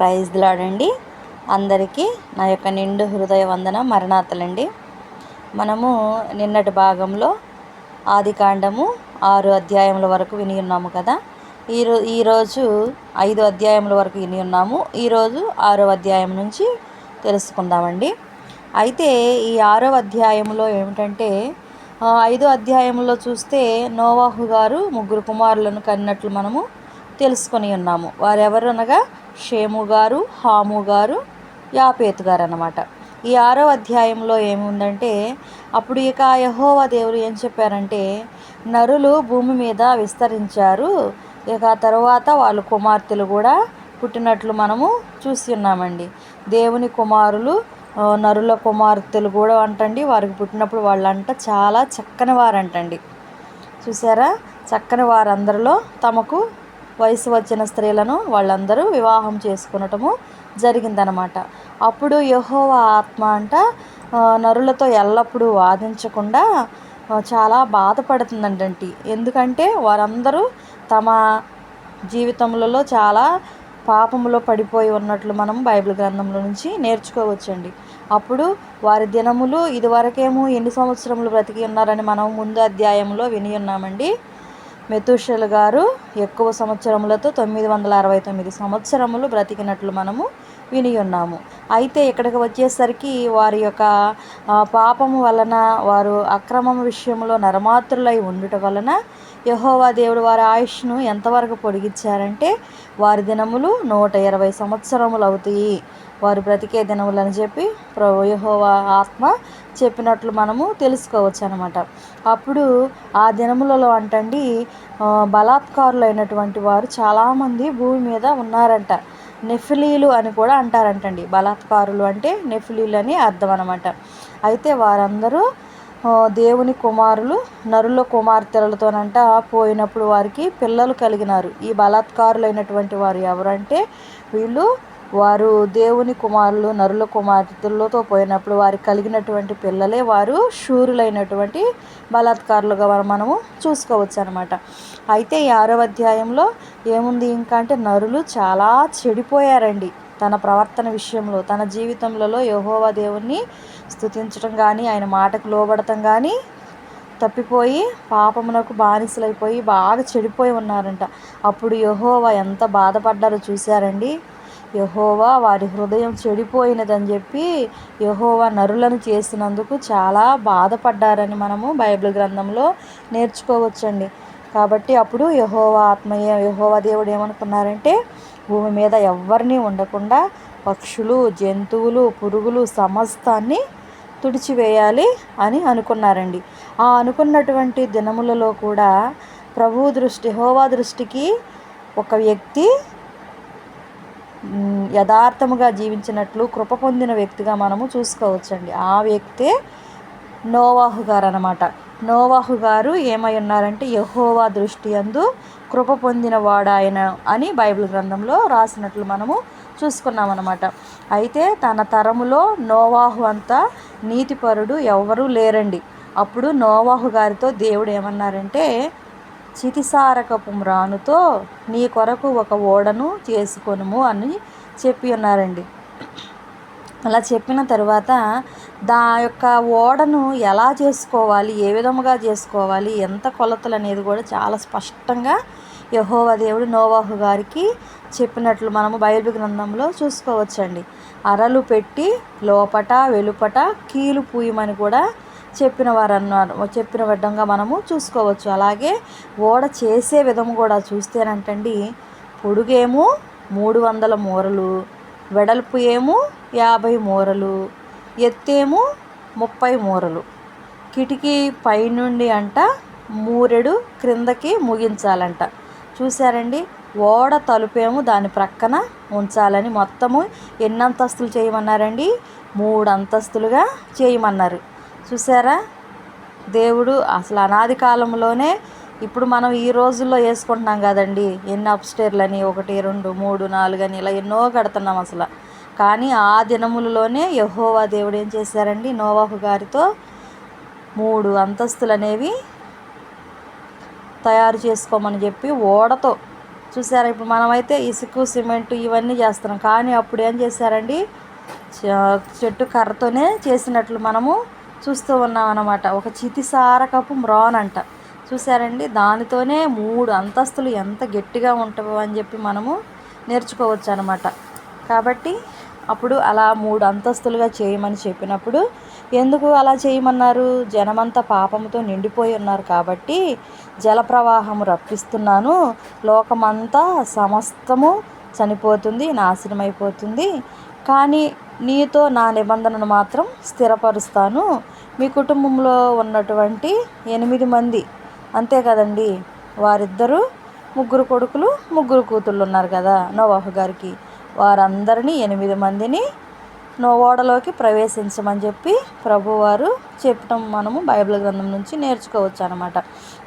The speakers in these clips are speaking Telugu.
ప్రైజ్లాడండి. అందరికీ నా యొక్క నిండు హృదయ వందన మరణాతలండి. మనము నిన్నటి భాగంలో ఆది కాండము ఆరు అధ్యాయముల వరకు విని ఉన్నాము కదా. ఈరో ఈరోజు ఐదు అధ్యాయముల వరకు విని ఉన్నాము. ఈరోజు ఆరో అధ్యాయం నుంచి తెలుసుకుందామండి. అయితే ఈ ఆరో అధ్యాయంలో ఏమిటంటే ఐదో అధ్యాయంలో చూస్తే నోవాహు గారు ముగ్గురు కుమారులను కన్నట్లు మనము తెలుసుకొని ఉన్నాము. వారెవరు అనగా షేము గారు హాము గారు యాపేత్ గారు అనమాట ఈ ఆరో అధ్యాయంలో ఏముందంటే అప్పుడు ఇక యహోవా దేవుడు ఏం చెప్పారంటే నరులు భూమి మీద విస్తరించారు ఇక తర్వాత వాళ్ళు కుమార్తెలు కూడా పుట్టినట్లు మనము చూసి ఉన్నామండి. దేవుని కుమారులు నరుల కుమార్తెలు కూడా అంటండి వారికి పుట్టినప్పుడు వాళ్ళంట చాలా చక్కని వారంటండి. చూసారా? చక్కని వారందరిలో తమకు వయసు వచ్చిన స్త్రీలను వాళ్ళందరూ వివాహం చేసుకునటము జరిగిందనమాట అప్పుడు యహోవ ఆత్మ అంట నరులతో ఎల్లప్పుడూ వాదించకుండా చాలా బాధపడుతుందంటంటి ఎందుకంటే వారందరూ తమ జీవితములలో చాలా పాపములో పడిపోయి ఉన్నట్లు మనం బైబిల్ గ్రంథంలో నుంచి నేర్చుకోవచ్చండి. అప్పుడు వారి దినములు ఇదివరకేమో ఎన్ని సంవత్సరములు బ్రతికి ఉన్నారని మనం ముందు అధ్యాయంలో విని ఉన్నామండి. మెతుషల్ గారు ఎక్కువ సంవత్సరములతో తొమ్మిది వందల అరవై తొమ్మిది సంవత్సరములు బ్రతికినట్లు మనము విని ఉన్నాము. అయితే ఇక్కడికి వచ్చేసరికి వారి యొక్క పాపము వలన వారు అక్రమం విషయంలో నరమాత్రులై ఉండుట వలన యహోవా దేవుడు వారి ఆయుష్ను ఎంతవరకు పొడిగించారంటే వారి దినములు నూట ఇరవై సంవత్సరములు అవుతాయి వారు బ్రతికే దినములని చెప్పి యహోవా ఆత్మ చెప్పినట్లు మనము తెలుసుకోవచ్చు అనమాట అప్పుడు ఆ దినములలో అంటండి బలాత్కారులైనటువంటి వారు చాలామంది భూమి మీద ఉన్నారంట. నెఫిలీలు అని కూడా అంటారంటండి. బలాత్కారులు అంటే నెఫిలీలు అని అర్థం అనమాట అయితే వారందరూ దేవుని కుమారులు నరుల కుమార్తెలతోనంట పోయినప్పుడు వారికి పిల్లలు కలిగినారు. ఈ బలాత్కారులైనటువంటి వారు ఎవరంటే వీళ్ళు వారు దేవుని కుమారులు నరుల కుమార్తెలతో పోయినప్పుడు వారికి కలిగినటువంటి పిల్లలే వారు శూరులైనటువంటి బలాత్కారులుగా మనము చూసుకోవచ్చు అనమాట అయితే ఈ ఆరో అధ్యాయంలో ఏముంది ఇంకా అంటే నరులు చాలా చెడిపోయారండి. తన ప్రవర్తన విషయంలో తన జీవితంలో యహోవా దేవుణ్ణి స్థుతించడం కానీ ఆయన మాటకు లోబడటం కానీ తప్పిపోయి పాపమునకు బానిసలైపోయి బాగా చెడిపోయి ఉన్నారంట. అప్పుడు యహోవా ఎంత బాధపడ్డారో చూశారండి. యహోవా వారి హృదయం చెడిపోయినదని చెప్పి యహోవా నరులను చేసినందుకు చాలా బాధపడ్డారని మనము బైబిల్ గ్రంథంలో నేర్చుకోవచ్చండి. కాబట్టి అప్పుడు యహోవా ఆత్మయ యహోవా దేవుడు ఏమనుకున్నారంటే భూమి మీద ఎవరిని ఉండకుండా పక్షులు జంతువులు పురుగులు సమస్తాన్ని తుడిచివేయాలి అని అనుకున్నారండి. ఆ అనుకున్నటువంటి దినములలో కూడా ప్రభు దృష్టి హోవా దృష్టికి ఒక వ్యక్తి యథార్థముగా జీవించినట్లు కృప పొందిన వ్యక్తిగా మనము చూసుకోవచ్చండి. ఆ వ్యక్తే నోవాహు గారు అనమాట నోవాహు గారు ఏమై ఉన్నారంటే యహోవా దృష్టి అందు కృప పొందిన వాడాయన అని బైబిల్ గ్రంథంలో రాసినట్లు మనము చూసుకున్నామన్నమాట. అయితే తన తరములో నోవాహు అంత నీతిపరుడు ఎవరూ లేరండి. అప్పుడు నోవాహు గారితో దేవుడు ఏమన్నారంటే చితిసారకపు మ్రానుతో నీ కొరకు ఒక ఓడను చేసుకొనుము అని చెప్పి ఉన్నారండి. అలా చెప్పిన తర్వాత దా యొక్క ఓడను ఎలా చేసుకోవాలి ఏ విధముగా చేసుకోవాలి ఎంత కొలతలు అనేది కూడా చాలా స్పష్టంగా యహోవ దేవుడు నోవాహు గారికి చెప్పినట్లు మనము బైబిల్ గ్రంథంలో చూసుకోవచ్చండి. అరలు పెట్టి లోపట వెలుపట కీలు పూయమని కూడా చెప్పిన వారు అన్నారు చెప్పిన విధంగా మనము చూసుకోవచ్చు. అలాగే ఓడ చేసే విధం కూడా చూస్తేనంటండి పొడుగేమో మూడు వందల మూరలు వెడల్పు ఏమో యాభై మూరలు ఎత్తేమో ముప్పై మూరలు. కిటికీ పైనుండి అంట మూరెడు క్రిందకి ముగించాలంట. చూసారండి ఓడ తలుపేమో దాని ప్రక్కన ఉంచాలని మొత్తము ఎన్ని అంతస్తులు చేయమన్నారండి? మూడు అంతస్తులుగా చేయమన్నారు. చూసారా? దేవుడు అసలు అనాది కాలంలోనే ఇప్పుడు మనం ఈ రోజుల్లో వేసుకుంటున్నాం కదండి. ఎన్ని అప్స్టేర్లని ఒకటి రెండు మూడు నాలుగు అని ఇలా ఎన్నో కడుతున్నాం అసలు. కానీ ఆ దినములలోనే యహోవా దేవుడు ఏం చేశారండి? నోవాహు గారితో మూడు అంతస్తులు అనేవి తయారు చేసుకోమని చెప్పి ఓడతో చూసారా? ఇప్పుడు మనమైతే ఇసుక సిమెంట్ ఇవన్నీ చేస్తున్నాం. కానీ అప్పుడు ఏం చేశారండి? చెట్టు కర్రతోనే చేసినట్లు మనము చూస్తూ ఉన్నాం అనమాట ఒక చితిసారకపు మ్రాన్ అంట చూసారండి దానితోనే మూడు అంతస్తులు ఎంత గట్టిగా ఉంటావు అని చెప్పి మనము నేర్చుకోవచ్చు అనమాట కాబట్టి అప్పుడు అలా మూడు అంతస్తులుగా చేయమని చెప్పినప్పుడు ఎందుకు అలా చేయమన్నారు? జనమంతా పాపంతో నిండిపోయి ఉన్నారు కాబట్టి జలప్రవాహము రప్పిస్తున్నాను. లోకమంతా సమస్తము చనిపోతుంది నాశనం అయిపోతుంది కానీ నీతో నా నిబంధనను మాత్రం స్థిరపరుస్తాను. మీ కుటుంబంలో ఉన్నటువంటి ఎనిమిది మంది అంతే కదండి? వారిద్దరూ ముగ్గురు కొడుకులు ముగ్గురు కూతుళ్ళు ఉన్నారు కదా నోవాహు గారికి. వారందరినీ ఎనిమిది మందిని ఓడలోకి ప్రవేశించమని చెప్పి ప్రభువారు చెప్పడం మనము బైబిల్ గ్రంథం నుంచి నేర్చుకోవచ్చు అనమాట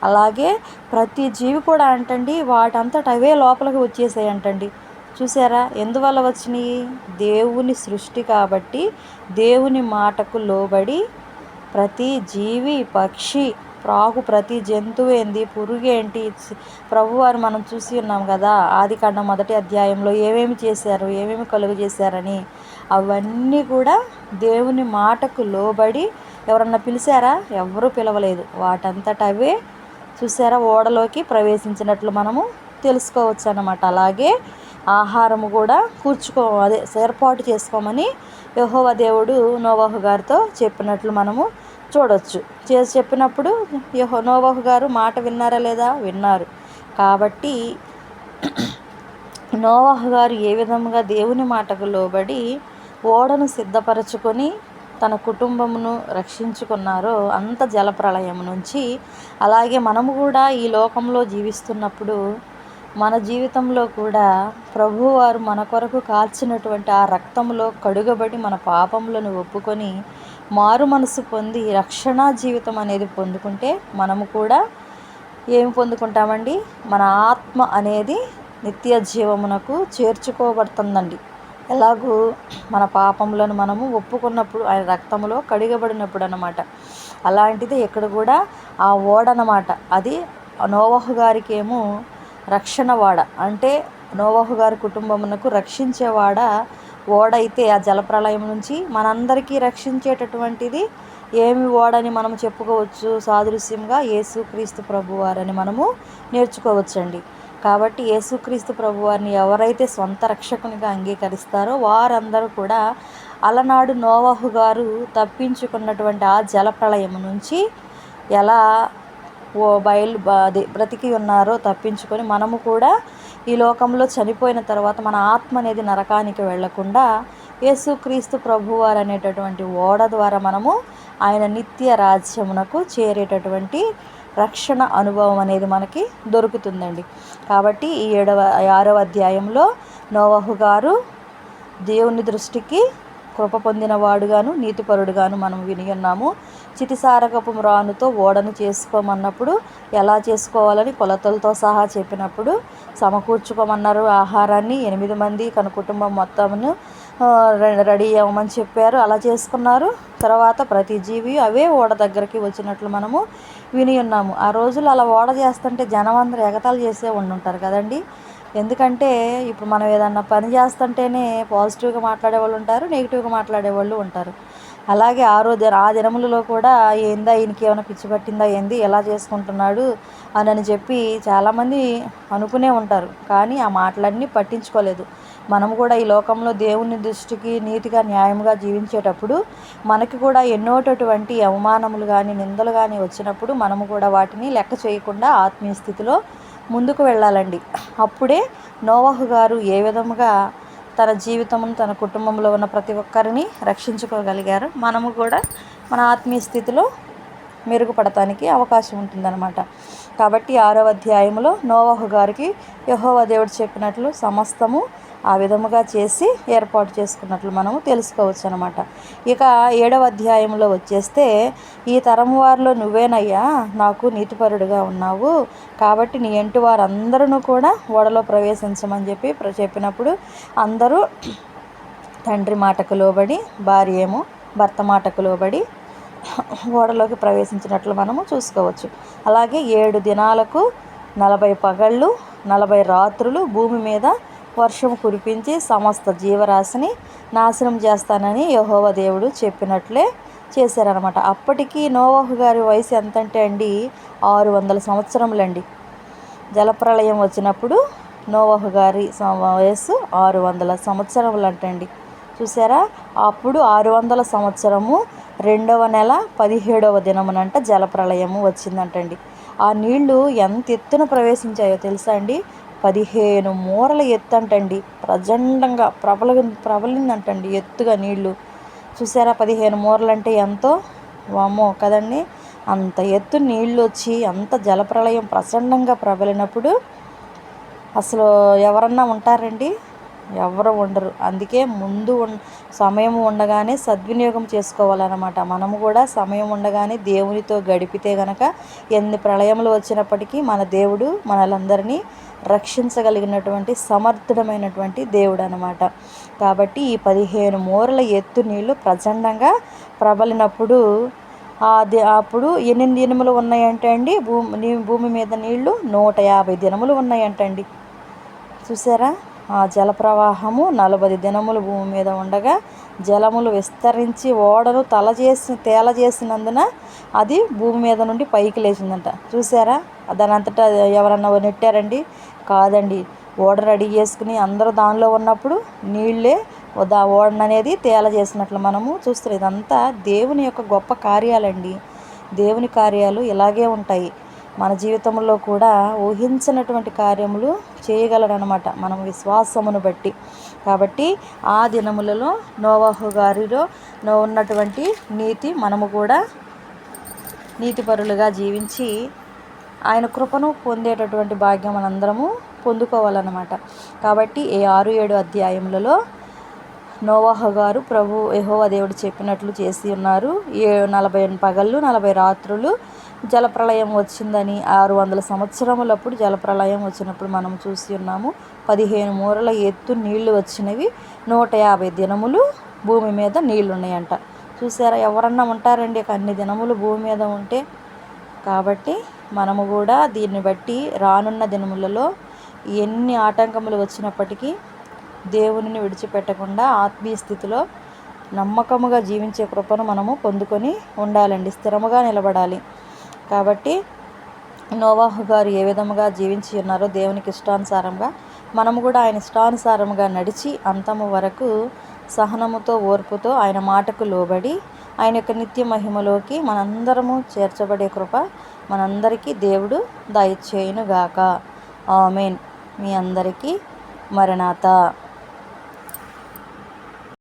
అలాగే ప్రతి జీవి కూడా అంటండి వాటంతట అవే లోపలికి వచ్చేసాయి అంటండి చూసారా? ఎందువల్ల వచ్చినాయి? దేవుని సృష్టి కాబట్టి దేవుని మాటకు లోబడి ప్రతి జీవి పక్షి ప్రాకు ప్రతి జంతువు ఏంది? పురుగు ఏంటి? ప్రభువారు మనం చూసి ఉన్నాం కదా ఆది కాండం మొదటి అధ్యాయంలో ఏమేమి చేశారు? ఏమేమి కలుగు చేశారని. అవన్నీ కూడా దేవుని మాటకు లోబడి ఎవరన్నా పిలిచారా? ఎవరూ పిలవలేదు. వాటంతట అవే చూసారా? ఓడలోకి ప్రవేశించినట్లు మనము తెలుసుకోవచ్చు అన్నమాట అలాగే ఆహారము కూడా కూర్చుకో అదే ఏర్పాటు చేసుకోమని యహోవ దేవుడు నోవాహు గారితో చెప్పినట్లు మనము చూడవచ్చు చేసి చెప్పినప్పుడు యహో నోవాహు గారు మాట విన్నారా లేదా? విన్నారు. కాబట్టి నోవాహు గారు ఏ విధంగా దేవుని మాటకు లోబడి ఓడను సిద్ధపరచుకొని తన కుటుంబమును రక్షించుకున్నారో అంత జలప్రళయం నుంచి అలాగే మనము కూడా ఈ లోకంలో జీవిస్తున్నప్పుడు మన జీవితంలో కూడా ప్రభువారు మన కొరకు కాల్చినటువంటి ఆ రక్తంలో కడుగబడి మన పాపములను ఒప్పుకొని మారు మనసు పొంది రక్షణ జీవితం అనేది పొందుకుంటే మనము కూడా ఏమి పొందుకుంటామండి? మన ఆత్మ అనేది నిత్య జీవమునకు చేర్చుకోబడుతుందండి. ఎలాగూ మన పాపములను మనము ఒప్పుకున్నప్పుడు ఆయన రక్తంలో కడిగబడినప్పుడు అనమాట అలాంటిది ఇక్కడ కూడా ఆ ఓడనమాట అది నోవహు గారికేమో రక్షణవాడ. రక్షణ వాడ అంటే నోవాహు గారి కుటుంబమునకు రక్షించేవాడ ఓడైతే ఆ జలప్రలయం నుంచి మనందరికీ రక్షించేటటువంటిది ఏమి ఓడని మనం చెప్పుకోవచ్చు సాదృశ్యంగా యేసుక్రీస్తు ప్రభువారని మనము నేర్చుకోవచ్చండి. కాబట్టి యేసుక్రీస్తు ప్రభువారిని ఎవరైతే సొంత రక్షకునిగా అంగీకరిస్తారో వారందరూ కూడా అలనాడు నోవాహు గారు తప్పించుకున్నటువంటి ఆ జలప్రళయం నుంచి ఎలా బయలు అది బ్రతికి ఉన్నారో తప్పించుకొని మనము కూడా ఈ లోకంలో చనిపోయిన తర్వాత మన ఆత్మ అనేది నరకానికి వెళ్ళకుండా యేసుక్రీస్తు ప్రభువారు అనేటటువంటి ఓడ ద్వారా మనము ఆయన నిత్య రాజ్యమునకు చేరేటటువంటి రక్షణ అనుభవం అనేది మనకి దొరుకుతుందండి. కాబట్టి ఈ ఏడవ ఆరవ అధ్యాయంలో నోవహు గారు దేవుని దృష్టికి కృప పొందినవాడుగాను నీతిపరుడుగాను మనం వినియున్నాము చితిసారకపు రానుతో ఓడను చేసుకోమన్నప్పుడు ఎలా చేసుకోవాలని కొలతలతో సహా చెప్పినప్పుడు సమకూర్చుకోమన్నారు. ఆహారాన్ని ఎనిమిది మంది తన కుటుంబం మొత్తమును రెడీ అవ్వమని చెప్పారు. అలా చేసుకున్నారు. తర్వాత ప్రతి జీవి అవే ఓడ దగ్గరికి వచ్చినట్లు మనము విని ఉన్నాము. ఆ రోజులు అలా ఓడ చేస్తుంటే జనం అందరూ ఎగతాలు చేసే ఉండుంటారు కదండి. ఎందుకంటే ఇప్పుడు మనం ఏదన్నా పని చేస్తుంటేనే పాజిటివ్గా మాట్లాడే వాళ్ళు ఉంటారు నెగిటివ్గా మాట్లాడే వాళ్ళు ఉంటారు. అలాగే ఆ రోజు ఆ దినములలో కూడా ఏందా ఈయనకి ఏమైనా పిచ్చి పట్టిందా ఏంది ఎలా చేసుకుంటున్నాడు అని చెప్పి చాలామంది అనుకునే ఉంటారు. కానీ ఆ మాటలన్నీ పట్టించుకోలేదు. మనము కూడా ఈ లోకంలో దేవుని దృష్టికి నీతిగా న్యాయంగా జీవించేటప్పుడు మనకి కూడా ఎన్నోటటువంటి అవమానములు కానీ నిందలు కానీ వచ్చినప్పుడు మనము కూడా వాటిని లెక్క చేయకుండా ఆత్మీయ స్థితిలో ముందుకు వెళ్ళాలండి. అప్పుడే నోవాహు గారు ఏ విధముగా తన జీవితమును తన కుటుంబంలో ఉన్న ప్రతి ఒక్కరిని రక్షించుకోగలిగారు మనము కూడా మన ఆత్మీయ స్థితిలో మెరుగుపడటానికి అవకాశం ఉంటుందన్నమాట. కాబట్టి ఆరవ అధ్యాయంలో నోవాహు గారికి యహోవ దేవుడు చెప్పినట్లు సమస్తము ఆ విధముగా చేసి ఏర్పాటు చేసుకున్నట్లు మనము తెలుసుకోవచ్చు అనమాట ఇక ఏడవ అధ్యాయంలో వచ్చేస్తే ఈ తరం వారిలో నువ్వేనయ్యా నాకు నీతిపరుడుగా ఉన్నావు. కాబట్టి నీ ఎంటి వారందరూ కూడా ఓడలో ప్రవేశించమని చెప్పి చెప్పినప్పుడు అందరూ తండ్రి మాటకు లోబడి భార్య ఏమో భర్త మాటకు లోబడి ఓడలోకి ప్రవేశించినట్లు మనము చూసుకోవచ్చు. అలాగే ఏడు దినాలకు నలభై పగళ్ళు నలభై రాత్రులు భూమి మీద వర్షం కురిపించి సమస్త జీవరాశిని నాశనం చేస్తానని యహోవ దేవుడు చెప్పినట్లే చేశారనమాట అప్పటికి నోవాహు గారి వయసు ఎంతంటే అండి? ఆరు వందల సంవత్సరములండి. జలప్రళయం వచ్చినప్పుడు నోవాహు గారి వయస్సు ఆరు వందల సంవత్సరములు అంటండి చూసారా అప్పుడు ఆరు వందల సంవత్సరము రెండవ నెల పదిహేడవ దినమునంట జలప్రళయము వచ్చిందంటండి. ఆ నీళ్ళు ఎంత ఎత్తున ప్రవేశించాయో తెలుసా అండి? పదిహేను మూరల ఎత్తు అంటండి ప్రచండంగా ప్రబల ప్రబలిందంటండి ఎత్తుగా నీళ్ళు. చూసారా పదిహేను మూరలు అంటే ఎంతో? వామో కదండి? అంత ఎత్తు నీళ్ళు వచ్చి అంత జలప్రలయం ప్రచండంగా ప్రబలినప్పుడు అసలు ఎవరన్నా ఉంటారండి? ఎవరు ఉండరు. అందుకే ముందు సమయం ఉండగానే సద్వినియోగం చేసుకోవాలన్నమాట. మనము కూడా సమయం ఉండగానే దేవునితో గడిపితే గనక ఎన్ని ప్రళయములు వచ్చినప్పటికీ మన దేవుడు మనలందరినీ రక్షించగలిగినటువంటి సమర్థుడమైనటువంటి దేవుడు అనమాట కాబట్టి ఈ పదిహేను మూరల ఎత్తు నీళ్ళు ప్రచండంగా ప్రబలినప్పుడు అది అప్పుడు ఎన్ని దినములు ఉన్నాయంటే అండి భూమి భూమి మీద నీళ్ళు నూట యాభై దినములు ఉన్నాయంటండి. చూసారా? ఆ జలప్రవాహము నలభై దినములు భూమి మీద ఉండగా జలములు విస్తరించి ఓడను తల చేసి తేల చేసినందున అది భూమి మీద నుండి పైకి లేచిందంట. చూసారా దాని అంతటా ఎవరన్నా నెట్టారండి? కాదండి. ఓడ రెడీ చేసుకుని అందరూ దానిలో ఉన్నప్పుడు నీళ్ళే దా ఓడననేది తేల చేసినట్లు మనము చూస్తున్నాం. ఇదంతా దేవుని యొక్క గొప్ప కార్యాలండి. దేవుని కార్యాలు ఇలాగే ఉంటాయి. మన జీవితంలో కూడా ఊహించినటువంటి కార్యములు చేయగలడనమాట మనం విశ్వాసమును బట్టి. కాబట్టి ఆ దినములలో నోవాహు గారిలో ఉన్నటువంటి నీతి మనము కూడా నీతిపరులుగా జీవించి ఆయన కృపను పొందేటటువంటి భాగ్యం మనందరము పొందుకోవాలన్నమాట. కాబట్టి ఏ ఆరు ఏడు అధ్యాయములలో నోవాహ గారు ప్రభు యహోవ దేవుడు చెప్పినట్లు చేసి ఉన్నారు. ఏ నలభై పగళ్ళు నలభై రాత్రులు జలప్రళయం వచ్చిందని ఆరు వందల సంవత్సరములప్పుడు జలప్రళయం వచ్చినప్పుడు మనం చూసి ఉన్నాము. పదిహేను మూరల ఎత్తు నీళ్ళు వచ్చినవి. నూట యాభై దినములు భూమి మీద నీళ్ళు ఉన్నాయంట చూసారా ఎవరన్నా ఉంటారండి అన్ని దినములు భూమి మీద ఉంటే. కాబట్టి మనము కూడా దీన్ని బట్టి రానున్న దినములలో ఎన్ని ఆటంకములు వచ్చినప్పటికీ దేవునిని విడిచిపెట్టకుండా ఆత్మీయ స్థితిలో నమ్మకముగా జీవించే కృపను మనము పొందుకొని ఉండాలండి. స్థిరముగా నిలబడాలి. కాబట్టి నోవాహు గారు ఏ విధముగా జీవించి ఉన్నారో దేవునికి ఇష్టానుసారంగా మనము కూడా ఆయన ఇష్టానుసారంగా నడిచి అంతము వరకు సహనముతో ఓర్పుతో ఆయన మాటకు లోబడి ఆయన యొక్క నిత్య మహిమలోకి మనందరము చేర్చబడే కృప మనందరికీ దేవుడు దయచేయునుగాక. ఆమెన్. మీ అందరికీ మరణాత.